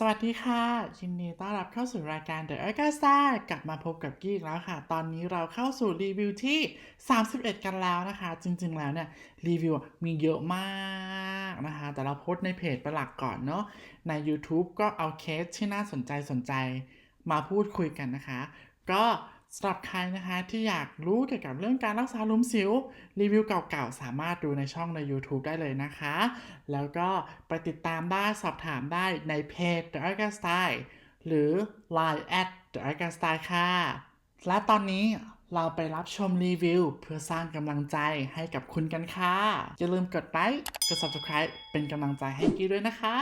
สวัสดีค่ะ ยินดีต้อนรับเข้าสู่รายการ The Argasta กลับมาพบกับกี้อีกแล้วค่ะ ตอนนี้เราเข้าสู่รีวิวที่ 31 กันแล้วนะคะ จริงๆแล้วเนี่ย รีวิวมีเยอะมากนะคะ แต่เราโพสในเพจประหลักก่อนเนาะใน YouTube ก็เอาเคสที่น่าสนใจสนใจมาพูดคุยกันนะคะ ก็ สำหรับใครนะคะที่อยากรู้เกี่ยวกับเรื่องการรักษาลุมสิว รีวิวเก่าๆ สามารถดูในช่องใน YouTube ได้เลยนะคะ แล้วก็ไปติดตามได้สอบถามได้ในเพจ The a r g a Style หรือ Line at The a r g a Style ค่ะ และตอนนี้เราไปรับชมรีวิว เพื่อสร้างกำลังใจให้กับคุณกันค่ะ อย่าลืมกดไลค์กด Subscribe เป็นกำลังใจให้กี้ด้วยนะคะ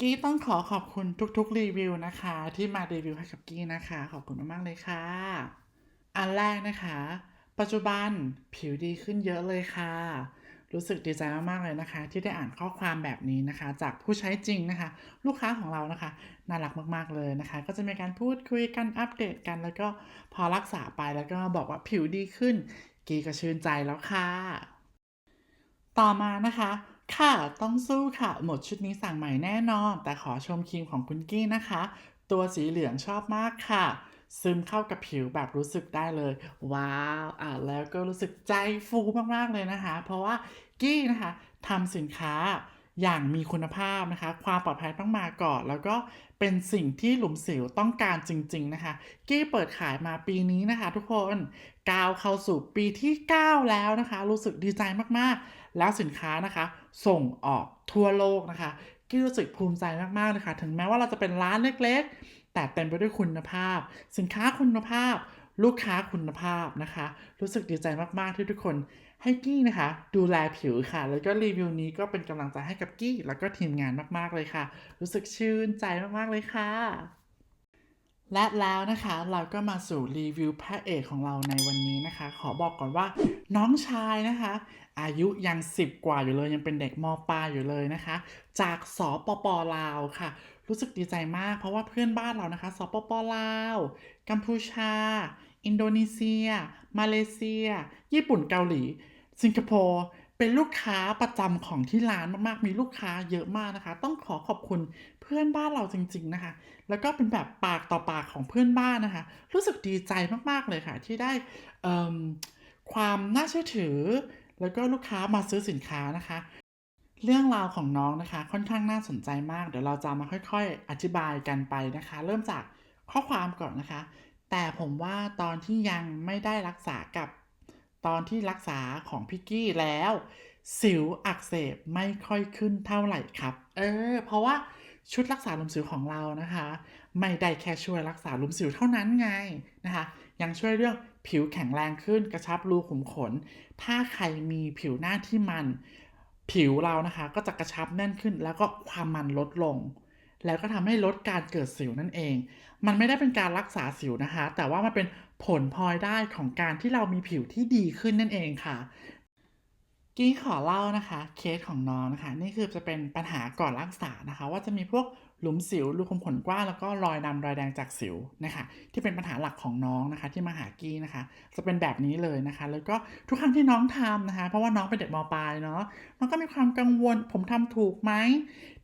กี้ต้องขอขอบคุณทุกๆรีวิวนะคะ ที่มารีวิวให้กับกี้นะคะ ขอบคุณมากๆเลยค่ะ อันแรกนะคะ ปัจจุบันผิวดีขึ้นเยอะเลยค่ะ รู้สึกดีใจมากๆเลยนะคะ ที่ได้อ่านข้อความแบบนี้นะคะ จากผู้ใช้จริงนะคะ ลูกค้าของเรานะคะ น่ารักมากๆเลยนะคะ ก็จะมีการพูดคุยกันอัปเดตกัน แล้วก็พอรักษาไปแล้วก็บอกว่าผิวดีขึ้น กีก็ชื่นใจแล้วค่ะ ต่อมานะคะ ค่ะ ต้องสู้ค่ะ หมดชุดนี้สั่งใหม่แน่นอน แต่ขอชมครีมของคุณกี้นะคะ ตัวสีเหลืองชอบมากค่ะ ซึมเข้ากับผิวแบบรู้สึกได้เลย ว้าว อ่าแล้วก็รู้สึกใจฟูมากๆเลยนะคะ เพราะว่ากี้นะคะทำสินค้าอย่างมีคุณภาพนะคะ ความปลอดภัยต้องมาก่อน แล้วก็เป็นสิ่งที่หลุมสิวต้องการจริง ๆ นะคะ กี้เปิดขายมาปีนี้นะคะ ทุกคนก้าวเข้าสู่ปีที่ 9 แล้วนะคะ รู้สึกดีใจมากๆ แล้วสินค้านะคะ ส่งออกทั่วโลกนะคะกี้รู้สึกภูมิใจมากๆเลยค่ะถึงแม้ว่าเราจะเป็นร้านเล็กๆ แต่เต็มไปด้วยคุณภาพ สินค้าคุณภาพ ลูกค้าคุณภาพนะคะ รู้สึกดีใจมากๆที่ทุกคนให้กี้นะคะ ดูแลผิวค่ะ แล้วก็รีวิวนี้ก็เป็นกำลังใจให้กับกี้ แล้วก็ทีมงานมากๆเลยค่ะ รู้สึกชื่นใจมากๆเลยค่ะ และแล้วนะคะเราก็มาสู่รีวิวพระเอกของเราในวันนี้นะคะ ขอบอกก่อนว่าน้องชายนะคะ อายุยัง 10 กว่าอยู่เลยยังเป็นเด็กมปลายอยู่เลยนะคะ จากสปปลาวค่ะ รู้สึกดีใจมากเพราะว่าเพื่อนบ้านเรานะคะสปปลาวกัมพูชา อินโดนีเซีย มาเลเซีย ญี่ปุ่นเกาหลี สิงคโปร์ เป็นลูกค้าประจำของที่ร้านมากๆ มีลูกค้าเยอะมากนะคะ ต้องขอขอบคุณเพื่อนบ้านเราจริง ๆนะคะ แล้วก็เป็นแบบปากต่อปากของเพื่อนบ้านนะคะ รู้สึกดีใจมากๆเลยค่ะ ที่ได้ความน่าเชื่อถือ แล้วก็ลูกค้ามาซื้อสินค้านะคะ เรื่องราวของน้องนะคะ ค่อนข้างน่าสนใจมาก เดี๋ยวเราจะมาค่อย ๆ อธิบายกันไปนะคะ เริ่มจากข้อความก่อนนะคะ แต่ผมว่าตอนที่ยังไม่ได้รักษากับ ตอนที่รักษาของพิกกี้แล้ว สิวอักเสบไม่ค่อยขึ้นเท่าไหร่ครับ เออ เพราะว่าชุดรักษาลุมสิวของเรานะคะ ไม่ได้แค่ช่วยรักษาลุมสิวเท่านั้นไงนะคะ ยังช่วยเรื่องผิวแข็งแรงขึ้นกระชับรูขุมขน ถ้าใครมีผิวหน้าที่มัน ผิวเรานะคะ ก็จะกระชับแน่นขึ้น แล้วก็ความมันลดลง แล้วก็ทำให้ลดการเกิดสิวนั่นเอง มันไม่ได้เป็นการรักษาสิวนะคะ แต่ว่ามันเป็นผลพลอยได้ของการที่เรามีผิวที่ดีขึ้นนั่นเองค่ะ กี้ขอเล่านะคะ เคสของน้องนะคะ นี่คือจะเป็นปัญหาก่อนรักษานะคะ ว่าจะมีพวก หลุมสิวรูขุมขนกว้างแล้วก็รอยดำรอยแดงจากสิวนะคะที่เป็นปัญหาหลักของน้องนะคะที่มาหากี้นะคะ จะเป็นแบบนี้เลยนะคะ แล้วก็ทุกครั้งที่น้องทำนะคะ เพราะว่าน้องเป็นเด็กมปลายเนาะน้องก็มีความกังวล ผมทำถูกไหม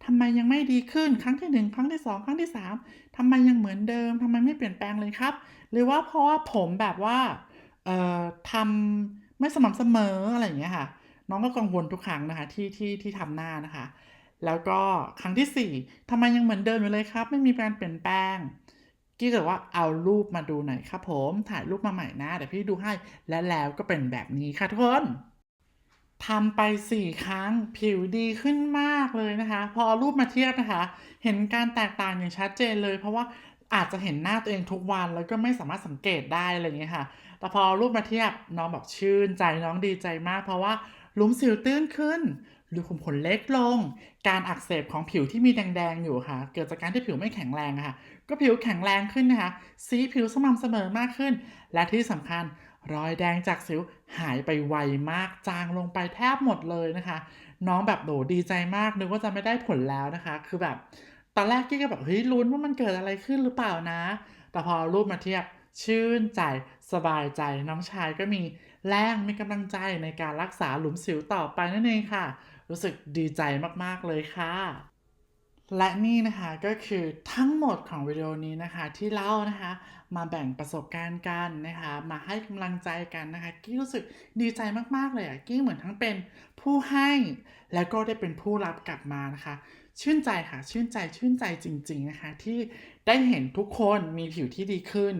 ทำไมยังไม่ดีขึ้นครั้งที่หนึ่งครั้งที่สองครั้งที่สามทำไมยังเหมือนเดิมทำไมไม่เปลี่ยนแปลงเลยครับ หรือว่าเพราะว่าผมแบบว่าเอ่อทำไม่สม่ำเสมออะไรอย่างเงี้ยค่ะ น้องก็กังวลทุกครั้งนะคะที่ที่ที่ทำหน้านะคะ แล้วก็ครั้งที่สี่ทำไมยังเหมือนเดิมอยู่เลยครับ ไม่มีการเปลี่ยนแปลงกี้เก็เลยว่าเอารูปมาดูหน่อยครับผม ถ่ายรูปมาใหม่นะเดี๋ยวพี่ดูให้ และแล้วก็เป็นแบบนี้ค่ะทุกคนทำไปสี่ครั้งผิวดีขึ้นมากเลยนะคะ พอเอารูปมาเทียบนะคะ เห็นการแตกต่างอย่างชัดเจนเลย เพราะว่าอาจจะเห็นหน้าตัวเองทุกวันแล้วก็ไม่สามารถสังเกตได้อะไรอย่างเงี้ยค่ะ แต่พอรูปมาเทียบน้องแบบชื่นใจน้องดีใจมาก เพราะว่าหลุมสิวตื้นขึ้น รูขุมขนเล็กลง การอักเสบของผิวที่มีแดงๆอยู่ค่ะ เกิดจากการที่ผิวไม่แข็งแรงค่ะ ก็ผิวแข็งแรงขึ้นนะคะ สีผิวสม่ำเสมอมากขึ้น และที่สำคัญรอยแดงจากสิวหายไปไวมาก จางลงไปแทบหมดเลยนะคะ น้องแบบโดดีใจมาก นึกว่าจะไม่ได้ผลแล้วนะคะ คือแบบตอนแรกกี้ก็แบบเฮ้ยลุ้นว่ามันเกิดอะไรขึ้นหรือเปล่านะ แต่พอรูปมาเทียบชื่นใจสบายใจน้องชายก็มีแรงมีกำลังใจในการรักษาหลุมสิวต่อไปนั่นเองค่ะ รู้สึกดีใจมากๆเลยค่ะ และนี่นะคะก็คือทั้งหมดของวิดีโอนี้นะคะที่เล่านะคะมาแบ่งประสบการณ์กันนะคะมาให้กำลังใจกันนะคะกี้รู้สึกดีใจมากๆเลยอะกี้เหมือนทั้งเป็นผู้ให้แล้วก็ได้เป็นผู้รับกลับมานะคะชื่นใจค่ะ ชื่นใจชื่นใจจริง ๆนะคะ ที่ได้เห็นทุกคนมีผิวที่ดีขึ้น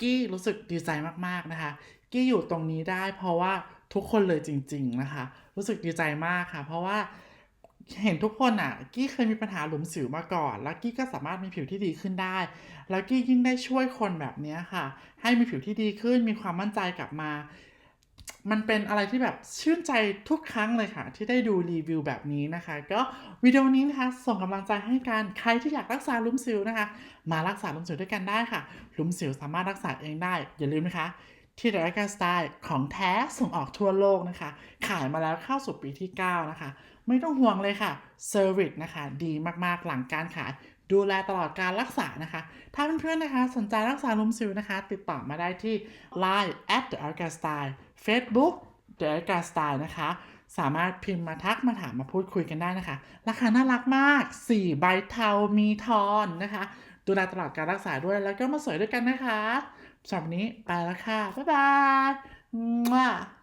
กี้รู้สึกดีใจมากๆนะคะ กี้อยู่ตรงนี้ได้เพราะว่า ทุกคนเลยจริง ๆ นะคะ รู้สึกดีใจมากค่ะ เพราะว่าเห็นทุกคนอะ กี้เคยมีปัญหาหลุมสิวมาก่อน แล้วกี้ก็สามารถมีผิวที่ดีขึ้นได้ แล้วกี้ยิ่งได้ช่วยคนแบบนี้ค่ะ ให้มีผิวที่ดีขึ้น มีความมั่นใจกลับมา มันเป็นอะไรที่แบบชื่นใจทุกครั้งเลยค่ะ ที่ได้ดูรีวิวแบบนี้นะคะ ก็วิดีโอนี้นะคะ ส่งกำลังใจให้กันใครที่อยากรักษาลุมสิวนะคะ มารักษาลุมสิวด้วยกันได้ค่ะลุมสิวสามารถรักษาเองได้ อย่าลืมนะคะ ที่ The Rika Style ของแท้ส่งออกทั่วโลกนะคะ ขายมาแล้วเข้าสู่ปีที่ 9 นะคะ ไม่ต้องห่วงเลยค่ะเซอร์วิสนะคะ ดีมากๆหลังการขาย ดูแลตลอดการรักษานะคะ ถ้าเพื่อนๆนะคะ สนใจรักษาลุมสิวนะคะ ติดต่อมาได้ที่ Line at the Arca Style Facebook the Arca Style นะคะ สามารถพิมพ์มาทักมาถามมาพูดคุยกันได้นะคะ ราคาน่ารักมาก 4 ใบเทามีทอนนะคะ ดูแลตลอดการรักษาด้วยแล้วก็มาสวยด้วยกันนะคะ สำหรับนี้ไปแล้วค่ะ บ๊ายบายมั่ว